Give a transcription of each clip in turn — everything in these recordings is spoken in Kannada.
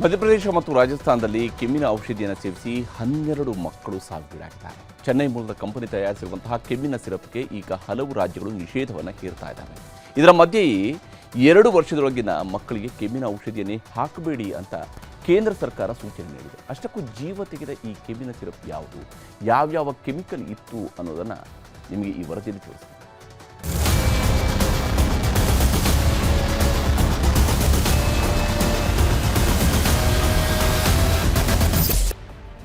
ಮಧ್ಯಪ್ರದೇಶ ಮತ್ತು ರಾಜಸ್ಥಾನದಲ್ಲಿ ಕೆಮ್ಮಿನ ಔಷಧಿಯನ್ನು ಸೇವಿಸಿ ಹನ್ನೆರಡು ಮಕ್ಕಳು ಸಾವಿಗೀಡಾಗಿದ್ದಾರೆ. ಚೆನ್ನೈ ಮೂಲದ ಕಂಪನಿ ತಯಾರಿಸಿರುವಂತಹ ಕೆಮ್ಮಿನ ಸಿರಪ್ಗೆ ಈಗ ಹಲವು ರಾಜ್ಯಗಳು ನಿಷೇಧವನ್ನು ಹೇರ್ತಾ ಇದ್ದಾವೆ. ಇದರ ಮಧ್ಯೆಯೇ ಎರಡು ವರ್ಷದೊಳಗಿನ ಮಕ್ಕಳಿಗೆ ಕೆಮ್ಮಿನ ಔಷಧಿಯನ್ನೇ ಹಾಕಬೇಡಿ ಅಂತ ಕೇಂದ್ರ ಸರ್ಕಾರ ಸೂಚನೆ ನೀಡಿದೆ. ಅಷ್ಟಕ್ಕೂ ಜೀವ ತೆಗೆದ ಈ ಕೆಮ್ಮಿನ ಸಿರಪ್ ಯಾವುದು? ಯಾವ್ಯಾವ ಕೆಮಿಕಲ್ ಇತ್ತು ಅನ್ನೋದನ್ನು ನಿಮಗೆ ಈ ವರದಿಯಲ್ಲಿ ತಿಳಿಸ್ತೀನಿ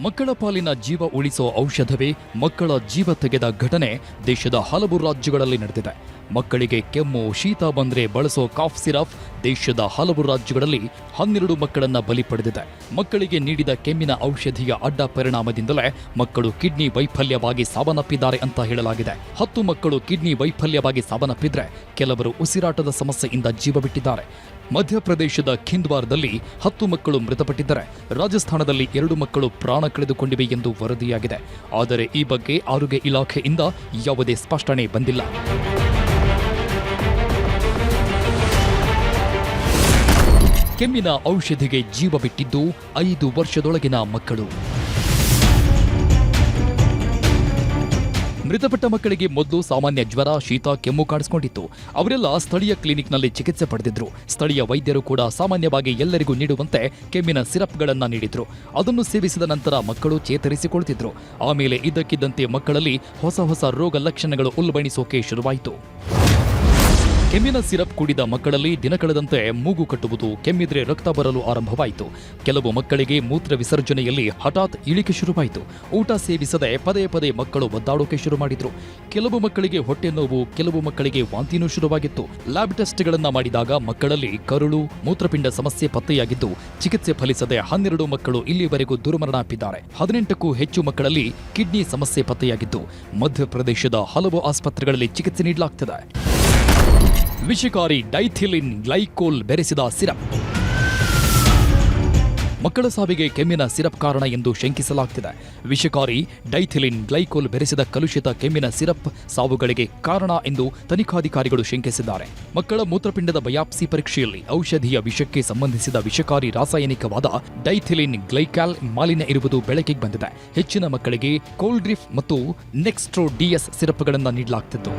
ಮಕ್ಕಳ ಪಾಲಿನ ಜೀವ ಉಳಿಸೋ ಔಷಧವೇ ಮಕ್ಕಳ ಜೀವ ತೆಗೆದ ಘಟನೆ ದೇಶದ ಹಲವು ರಾಜ್ಯಗಳಲ್ಲಿ ನಡೆದಿದೆ. ಮಕ್ಕಳಿಗೆ ಕೆಮ್ಮು, ಶೀತ ಬಂದ್ರೆ ಬಳಸೋ ಕಾಫ್ ಸಿರಪ್ ದೇಶದ ಹಲವು ರಾಜ್ಯಗಳಲ್ಲಿ ಹನ್ನೆರಡು ಮಕ್ಕಳನ್ನ ಬಲಿ ಪಡೆದಿದೆ. ಮಕ್ಕಳಿಗೆ ನೀಡಿದ ಕೆಮ್ಮಿನ ಔಷಧಿಯ ಅಡ್ಡ ಪರಿಣಾಮದಿಂದಲೇ ಮಕ್ಕಳು ಕಿಡ್ನಿ ವೈಫಲ್ಯವಾಗಿ ಸಾವನ್ನಪ್ಪಿದ್ದಾರೆ ಅಂತ ಹೇಳಲಾಗಿದೆ. ಹತ್ತು ಮಕ್ಕಳು ಕಿಡ್ನಿ ವೈಫಲ್ಯವಾಗಿ ಸಾವನ್ನಪ್ಪಿದ್ರೆ ಕೆಲವರು ಉಸಿರಾಟದ ಸಮಸ್ಯೆಯಿಂದ ಜೀವ ಬಿಟ್ಟಿದ್ದಾರೆ ಮಧ್ಯಪ್ರದೇಶದ ಖಿಂದ್ವಾರದಲ್ಲಿ ಹತ್ತು ಮಕ್ಕಳು ಮೃತಪಟ್ಟಿದ್ದರೆ. ರಾಜಸ್ಥಾನದಲ್ಲಿ ಎರಡು ಮಕ್ಕಳು ಪ್ರಾಣ ಕಳೆದುಕೊಂಡಿವೆ ಎಂದು ವರದಿಯಾಗಿದೆ. ಆದರೆ ಈ ಬಗ್ಗೆ ಆರೋಗ್ಯ ಇಲಾಖೆಯಿಂದ ಯಾವುದೇ ಸ್ಪಷ್ಟನೆ ಬಂದಿಲ್ಲ. ಕೆಮ್ಮಿನ ಔಷಧಿಗೆ ಜೀವ ಬಿಟ್ಟಿದ್ದು ಐದು ವರ್ಷದೊಳಗಿನ ಮಕ್ಕಳು. ಮೃತಪಟ್ಟ ಮಕ್ಕಳಿಗೆ ಮೊದಲು ಸಾಮಾನ್ಯ ಜ್ವರ, ಶೀತ, ಕೆಮ್ಮು ಕಾಣಿಸಿಕೊಂಡಿತ್ತು. ಅವರೆಲ್ಲ ಸ್ಥಳೀಯ ಕ್ಲಿನಿಕ್ನಲ್ಲಿ ಚಿಕಿತ್ಸೆ ಪಡೆದಿದ್ರು. ಸ್ಥಳೀಯ ವೈದ್ಯರು ಕೂಡ ಸಾಮಾನ್ಯವಾಗಿ ಎಲ್ಲರಿಗೂ ನೀಡುವಂತೆ ಕೆಮ್ಮಿನ ಸಿರಪ್ಗಳನ್ನು ನೀಡಿದ್ರು. ಅದನ್ನು ಸೇವಿಸಿದ ನಂತರ ಮಕ್ಕಳು ಚೇತರಿಸಿಕೊಳ್ತಿದ್ರು. ಆಮೇಲೆ ಇದ್ದಕ್ಕಿದ್ದಂತೆ ಮಕ್ಕಳಲ್ಲಿ ಹೊಸ ಹೊಸ ರೋಗ ಲಕ್ಷಣಗಳು ಉಲ್ಬಣಿಸೋಕೆ ಶುರುವಾಯಿತು. ಕೆಮ್ಮಿನ ಸಿರಪ್ ಕುಡಿದ ಮಕ್ಕಳಲ್ಲಿ ದಿನ ಕಳೆದಂತೆ ಮೂಗು ಕಟ್ಟುವುದು, ಕೆಮ್ಮಿದ್ರೆ ರಕ್ತ ಬರಲು ಆರಂಭವಾಯಿತು. ಕೆಲವು ಮಕ್ಕಳಿಗೆ ಮೂತ್ರ ವಿಸರ್ಜನೆಯಲ್ಲಿ ಹಠಾತ್ ಇಳಿಕೆ ಶುರುವಾಯಿತು. ಊಟ ಸೇವಿಸದೆ ಪದೇ ಪದೇ ಮಕ್ಕಳು ಒದ್ದಾಡೋಕೆ ಶುರು ಮಾಡಿದ್ರು. ಕೆಲವು ಮಕ್ಕಳಿಗೆ ಹೊಟ್ಟೆ ನೋವು, ಕೆಲವು ಮಕ್ಕಳಿಗೆ ವಾಂತಿನೂ ಶುರುವಾಗಿತ್ತು. ಲ್ಯಾಬ್ ಟೆಸ್ಟ್ಗಳನ್ನು ಮಾಡಿದಾಗ ಮಕ್ಕಳಲ್ಲಿ ಕರುಳು, ಮೂತ್ರಪಿಂಡ ಸಮಸ್ಯೆ ಪತ್ತೆಯಾಗಿದ್ದು, ಚಿಕಿತ್ಸೆ ಫಲಿಸದೆ ಹನ್ನೆರಡು ಮಕ್ಕಳು ಇಲ್ಲಿವರೆಗೂ ದುರ್ಮರಣಾಪಿದ್ದಾರೆ ಹದಿನೆಂಟಕ್ಕೂ ಹೆಚ್ಚು ಮಕ್ಕಳಲ್ಲಿ ಕಿಡ್ನಿ ಸಮಸ್ಯೆ ಪತ್ತೆಯಾಗಿದ್ದು, ಮಧ್ಯಪ್ರದೇಶದ ಹಲವು ಆಸ್ಪತ್ರೆಗಳಲ್ಲಿ ಚಿಕಿತ್ಸೆ ನೀಡಲಾಗ್ತಿದೆ. ವಿಷಕಾರಿ ಡೈಥಿಲಿನ್ ಗ್ಲೈಕೋಲ್ ಬೆರೆಸಿದ ಸಿರಪ್. ಮಕ್ಕಳ ಸಾವಿಗೆ ಕೆಮ್ಮಿನ ಸಿರಪ್ ಕಾರಣ ಎಂದು ಶಂಕಿಸಲಾಗ್ತಿದೆ. ವಿಷಕಾರಿ ಡೈಥಿಲಿನ್ ಗ್ಲೈಕೋಲ್ ಬೆರೆಸಿದ ಕಲುಷಿತ ಕೆಮ್ಮಿನ ಸಿರಪ್ ಸಾವುಗಳಿಗೆ ಕಾರಣ ಎಂದು ತನಿಖಾಧಿಕಾರಿಗಳು ಶಂಕಿಸಿದ್ದಾರೆ. ಮಕ್ಕಳ ಮೂತ್ರಪಿಂಡದ ಬಯಾಪ್ಸಿ ಪರೀಕ್ಷೆಯಲ್ಲಿ ಔಷಧಿಯ ವಿಷಕ್ಕೆ ಸಂಬಂಧಿಸಿದ ವಿಷಕಾರಿ ರಾಸಾಯನಿಕವಾದ ಡೈಥಿಲಿನ್ ಗ್ಲೈಕಾಲ್ ಮಾಲಿನ್ಯ ಇರುವುದು ಬೆಳಕಿಗೆ ಬಂದಿದೆ. ಹೆಚ್ಚಿನ ಮಕ್ಕಳಿಗೆ ಕೋಲ್ಡ್ರಿಫ್ ಮತ್ತು ನೆಕ್ಸ್ಟ್ರೋ ಡಿಎಸ್ ಸಿರಪ್ಗಳನ್ನು ನೀಡಲಾಗ್ತಿತ್ತು.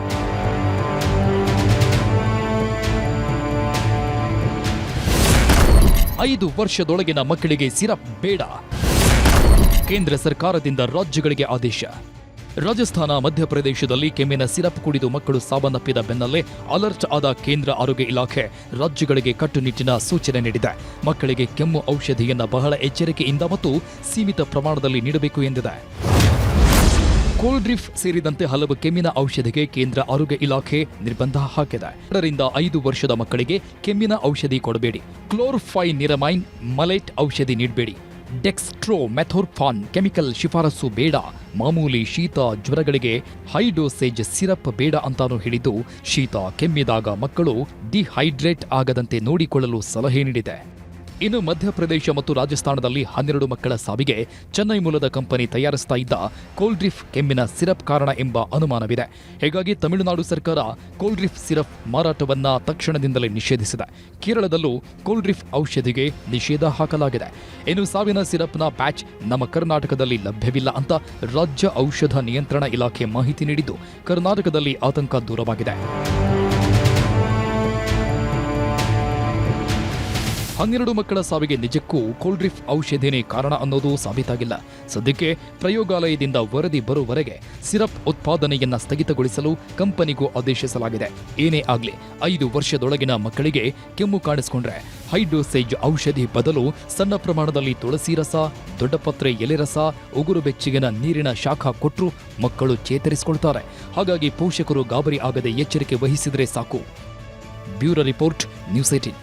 ಐದು ವರ್ಷದೊಳಗಿನ ಮಕ್ಕಳಿಗೆ ಸಿರಪ್ ಬೇಡ. ಕೇಂದ್ರ ಸರ್ಕಾರದಿಂದ ರಾಜ್ಯಗಳಿಗೆ ಆದೇಶ. ರಾಜಸ್ಥಾನ, ಮಧ್ಯಪ್ರದೇಶದಲ್ಲಿ ಕೆಮ್ಮಿನ ಸಿರಪ್ ಕುಡಿದು ಮಕ್ಕಳು ಸಾವನ್ನಪ್ಪಿದ ಬೆನ್ನಲ್ಲೇ ಅಲರ್ಟ್ ಆದ ಕೇಂದ್ರ ಆರೋಗ್ಯ ಇಲಾಖೆ ರಾಜ್ಯಗಳಿಗೆ ಕಟ್ಟುನಿಟ್ಟಿನ ಸೂಚನೆ ನೀಡಿದೆ. ಮಕ್ಕಳಿಗೆ ಕೆಮ್ಮು ಔಷಧಿಯನ್ನು ಬಹಳ ಎಚ್ಚರಿಕೆಯಿಂದ ಮತ್ತು ಸೀಮಿತ ಪ್ರಮಾಣದಲ್ಲಿ ನೀಡಬೇಕು ಎಂದಿದೆ. ಕೋಲ್ಡ್ರಿಫ್ ಸೇರಿದಂತೆ ಹಲವು ಕೆಮ್ಮಿನ ಔಷಧಿಗೆ ಕೇಂದ್ರ ಆರೋಗ್ಯ ಇಲಾಖೆ ನಿರ್ಬಂಧ ಹಾಕಿದೆ. ಎರಡರಿಂದ ಐದು ವರ್ಷದ ಮಕ್ಕಳಿಗೆ ಕೆಮ್ಮಿನ ಔಷಧಿ ಕೊಡಬೇಡಿ. ಕ್ಲೋರ್ಫೈನಿರಮೈನ್, ಮಲೈಟ್ ಔಷಧಿ ನೀಡಬೇಡಿ. ಡೆಕ್ಸ್ಟ್ರೋ ಮೆಥೋರ್ಫಾನ್ ಕೆಮಿಕಲ್ ಶಿಫಾರಸು ಬೇಡ. ಮಾಮೂಲಿ ಶೀತ ಜ್ವರಗಳಿಗೆ ಹೈ ಡೋಸೇಜ್ ಸಿರಪ್ ಬೇಡ ಅಂತಾನು ಹೇಳಿದ್ದು, ಶೀತ ಕೆಮ್ಮಿದಾಗ ಮಕ್ಕಳು ಡಿಹೈಡ್ರೇಟ್ ಆಗದಂತೆ ನೋಡಿಕೊಳ್ಳಲು ಸಲಹೆ ನೀಡಿದೆ. ಇನ್ನು ಮಧ್ಯಪ್ರದೇಶ ಮತ್ತು ರಾಜಸ್ಥಾನದಲ್ಲಿ ಹನ್ನೆರಡು ಮಕ್ಕಳ ಸಾವಿಗೆ ಚೆನ್ನೈ ಮೂಲದ ಕಂಪನಿ ತಯಾರಿಸ್ತಾ ಇದ್ದ ಕೋಲ್ಡ್ರಿಫ್ ಕೆಮ್ಮಿನ ಸಿರಪ್ ಕಾರಣ ಎಂಬ ಅನುಮಾನವಿದೆ. ಹೀಗಾಗಿ ತಮಿಳುನಾಡು ಸರ್ಕಾರ ಕೋಲ್ಡ್ರಿಫ್ ಸಿರಪ್ ಮಾರಾಟವನ್ನ ತಕ್ಷಣದಿಂದಲೇ ನಿಷೇಧಿಸಿದೆ. ಕೇರಳದಲ್ಲೂ ಕೋಲ್ಡ್ರಿಫ್ ಔಷಧಿಗೆ ನಿಷೇಧ ಹಾಕಲಾಗಿದೆ. ಇನ್ನು ಸಾವಿನ ಸಿರಪ್ನ ಪ್ಯಾಚ್ ನಮ್ಮ ಕರ್ನಾಟಕದಲ್ಲಿ ಲಭ್ಯವಿಲ್ಲ ಅಂತ ರಾಜ್ಯ ಔಷಧ ನಿಯಂತ್ರಣ ಇಲಾಖೆ ಮಾಹಿತಿ ನೀಡಿದ್ದು, ಕರ್ನಾಟಕದಲ್ಲಿ ಆತಂಕ ದೂರವಾಗಿದೆ. ಹನ್ನೆರಡು ಮಕ್ಕಳ ಸಾವಿಗೆ ನಿಜಕ್ಕೂ ಕೋಲ್ಡ್ರಿಫ್ ಔಷಧಿನೇ ಕಾರಣ ಅನ್ನೋದು ಸಾಬೀತಾಗಿಲ್ಲ. ಸದ್ಯಕ್ಕೆ ಪ್ರಯೋಗಾಲಯದಿಂದ ವರದಿ ಬರುವವರೆಗೆ ಸಿರಪ್ ಉತ್ಪಾದನೆಯನ್ನ ಸ್ಥಗಿತಗೊಳಿಸಲು ಕಂಪನಿಗೂ ಆದೇಶಿಸಲಾಗಿದೆ. ಏನೇ ಆಗಲಿ, ಐದು ವರ್ಷದೊಳಗಿನ ಮಕ್ಕಳಿಗೆ ಕೆಮ್ಮು ಕಾಣಿಸಿಕೊಂಡ್ರೆ ಹೈಡ್ರೋಸೇಜ್ ಔಷಧಿ ಬದಲು ಸಣ್ಣ ಪ್ರಮಾಣದಲ್ಲಿ ತುಳಸಿ ರಸ, ದೊಡ್ಡಪತ್ರೆ ಎಲೆ ರಸ, ಉಗುರು ಬೆಚ್ಚಿಗಿನ ನೀರಿನ ಶಾಖ ಕೊಟ್ಟರು ಮಕ್ಕಳು ಚೇತರಿಸಿಕೊಳ್ತಾರೆ. ಹಾಗಾಗಿ ಪೋಷಕರು ಗಾಬರಿ ಆಗದೆ ಎಚ್ಚರಿಕೆ ವಹಿಸಿದರೆ ಸಾಕು. Bureau report, news eighteen